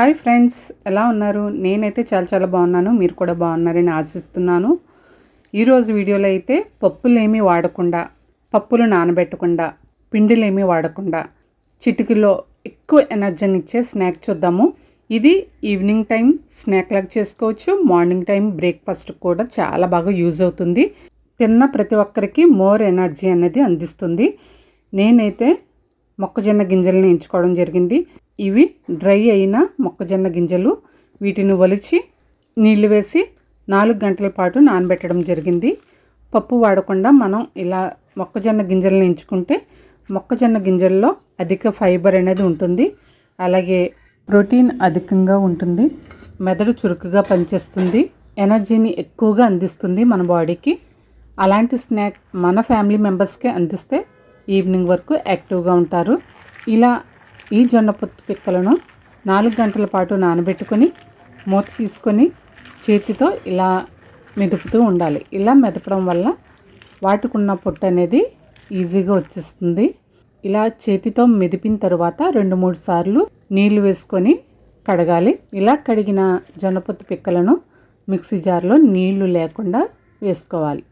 Hi friends ఎలా ఉన్నారు? నేనైతే చాలా చాలా బాగున్నాను మీరు కూడా బాగున్నారని ఆశిస్తున్నాను. ఈరోజు వీడియోలో అయితే పప్పులేమీ వాడకుండా పప్పులు నానబెట్టకుండా పిండిలేమీ వాడకుండా చిటికలో ఎక్కువ ఎనర్జీని ఇచ్చే స్నాక్ చూద్దాము. ఇది ఈవినింగ్ టైం స్నాక్ లాగా చేసుకోవచ్చు మార్నింగ్ టైం బ్రేక్ఫాస్ట్ కూడా చాలా బాగా యూజ్ అవుతుంది. తిన్న ప్రతి ఒక్కరికి మోర్ ఎనర్జీ అనేది అందిస్తుంది. నేనైతే మొక్కజొన్న గింజలను ఎంచుకోవడం జరిగింది. ఇవి డ్రై అయిన మొక్కజొన్న గింజలు. వీటిని ఒలిచి నీళ్ళు వేసి నాలుగు గంటల పాటు నానబెట్టడం జరిగింది. పప్పు వాడకుండా మనం ఇలా మొక్కజొన్న గింజలను ఎంచుకుంటే మొక్కజొన్న గింజల్లో అధిక ఫైబర్ అనేది ఉంటుంది. అలాగే ప్రోటీన్ అధికంగా ఉంటుంది. మెదడు చురుకుగా పనిచేస్తుంది. ఎనర్జీని ఎక్కువగా అందిస్తుంది మన బాడీకి. అలాంటి స్నాక్ మన ఫ్యామిలీ మెంబర్స్కే అందిస్తే ఈవినింగ్ వరకు యాక్టివ్గా ఉంటారు. ఇలా ఈ జొన్న పొత్తు పిక్కలను నాలుగు గంటల పాటు నానబెట్టుకొని మూత తీసుకొని చేతితో ఇలా మెదుపుతూ ఉండాలి. ఇలా మెదపడం వల్ల వాటికున్న పొట్టు అనేది ఈజీగా వచ్చేస్తుంది. ఇలా చేతితో మెదిపిన తర్వాత రెండు మూడు సార్లు నీళ్ళు వేసుకొని కడగాలి. ఇలా కడిగిన జొన్నపొత్తు పిక్కలను మిక్సీ జార్లో నీళ్ళు లేకుండా వేసుకోవాలి.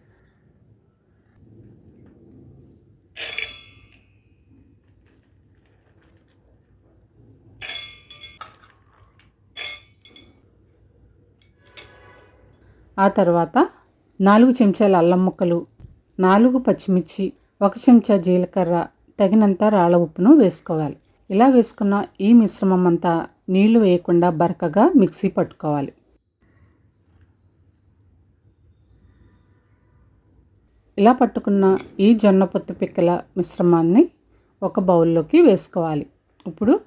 ఆ తర్వాత నాలుగు చెంచాల అల్లం ముక్కలు నాలుగు పచ్చిమిర్చి ఒక చెంచా జీలకర్ర తగినంత రాళ్ళ ఉప్పును వేసుకోవాలి. ఇలా వేసుకున్న ఈ మిశ్రమం అంతా నీళ్ళు వేయకుండా బరకగా మిక్సీ పట్టుకోవాలి. ఇలా పట్టుకున్న ఈ జొన్న పొత్తు పిక్కల మిశ్రమాన్ని ఒక బౌల్లోకి వేసుకోవాలి. ఇప్పుడు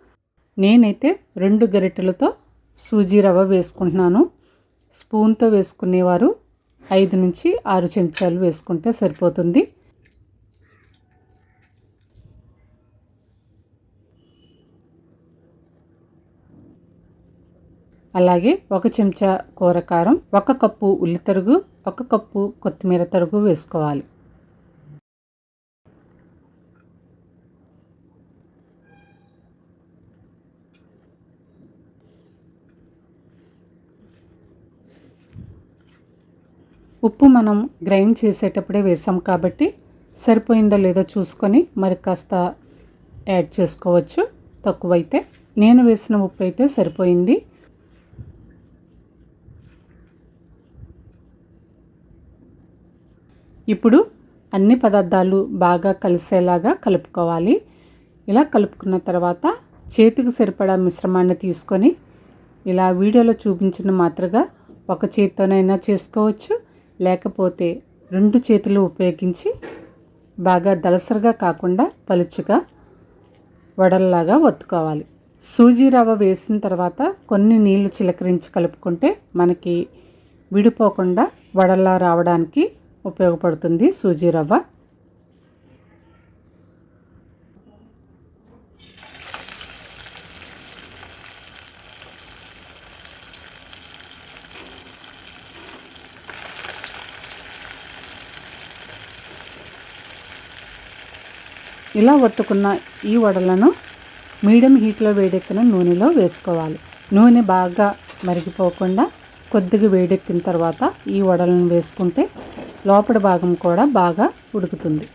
నేనైతే రెండు గరిటెలతో సూజీ రవ్వ వేసుకుంటున్నాను. స్పూన్తో వేసుకునేవారు. ఐదు నుంచి ఆరు చెంచాలు వేసుకుంటే సరిపోతుంది. అలాగే ఒక చెంచా కూరకారం ఒక కప్పు ఉల్లి తరుగు ఒక కప్పు కొత్తిమీర తరుగు వేసుకోవాలి. ఉప్పు మనం గ్రైండ్ చేసేటప్పుడే వేసాం కాబట్టి సరిపోయిందో లేదో చూసుకొని మరి కాస్త యాడ్ చేసుకోవచ్చు. తక్కువైతే నేను వేసిన ఉప్పు అయితే సరిపోయింది. ఇప్పుడు అన్ని పదార్థాలు బాగా కలిసేలాగా కలుపుకోవాలి. ఇలా కలుపుకున్న తర్వాత చేతికి సరిపడా మిశ్రమాన్ని తీసుకొని ఇలా వీడియోలో చూపించిన మాత్రగా ఒక చేత్తోనైనా చేసుకోవచ్చు. లేకపోతే రెండు చేతులు ఉపయోగించి బాగా దలసరగా కాకుండా పలుచుగా వడల్లాగా ఒత్తుకోవాలి. సూజీ రవ్వ వేసిన తర్వాత కొన్ని నీళ్ళు చిలకరించి కలుపుకుంటే మనకి విడిపోకుండా వడల్లా రావడానికి ఉపయోగపడుతుంది సూజీ రవ్వ. ఇలా ఒత్తుకున్న ఈ వడలను మీడియం హీట్లో వేడెక్కిన నూనెలో వేసుకోవాలి. నూనె బాగా మరిగిపోకుండా కొద్దిగా వేడెక్కిన తర్వాత ఈ వడలను వేసుకుంటే లోపల భాగం కూడా బాగా ఉడుకుతుంది.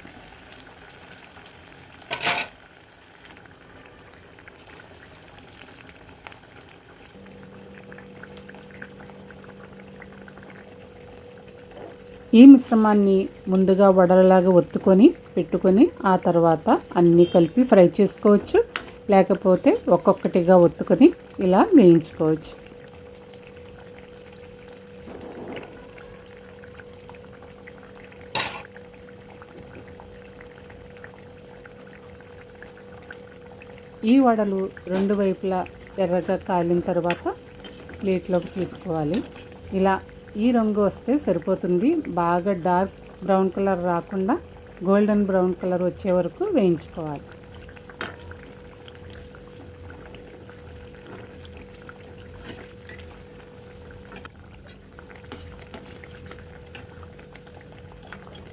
ఈ మిశ్రమాన్ని ముందుగా వడలలాగా ఒత్తుకొని పెట్టుకొని ఆ తర్వాత అన్నీ కలిపి ఫ్రై చేసుకోవచ్చు. లేకపోతే ఒక్కొక్కటిగా ఒత్తుకొని ఇలా వేయించుకోవచ్చు. ఈ వడలు రెండు వైపులా ఎర్రగా కాలిన తర్వాత ప్లేట్లోకి తీసుకోవాలి. ఇలా ఈ రంగు వస్తే సరిపోతుంది. బాగా డార్క్ బ్రౌన్ కలర్ రాకుండా గోల్డెన్ బ్రౌన్ కలర్ వచ్చే వరకు వేయించుకోవాలి.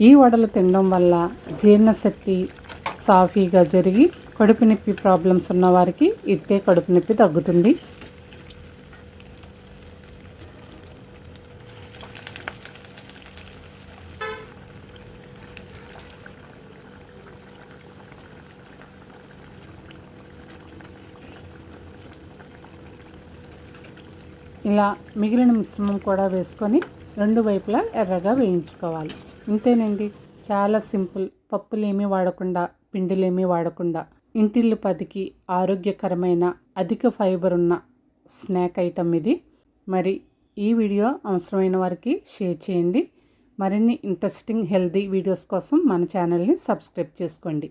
ఈ వడలు తినడం వల్ల జీర్ణశక్తి సాఫీగా జరిగి కడుపు నొప్పి ప్రాబ్లమ్స్ ఉన్నవారికి ఇట్టే కడుపు నొప్పి తగ్గుతుంది. ఇలా మిగిలిన మిశ్రమం కూడా వేసుకొని రెండు వైపులా ఎర్రగా వేయించుకోవాలి. ఇంతేనండి. చాలా సింపుల్. పప్పులేమీ వాడకుండా పిండిలేమీ వాడకుండా ఇంటిల్లు పదికి ఆరోగ్యకరమైన అధిక ఫైబర్ ఉన్న స్నాక్ ఐటమ్ ఇది. మరి ఈ వీడియో అవసరమైన వారికి షేర్ చేయండి. మరిన్ని ఇంట్రెస్టింగ్ హెల్దీ వీడియోస్ కోసం మన ఛానల్ని సబ్స్క్రైబ్ చేసుకోండి.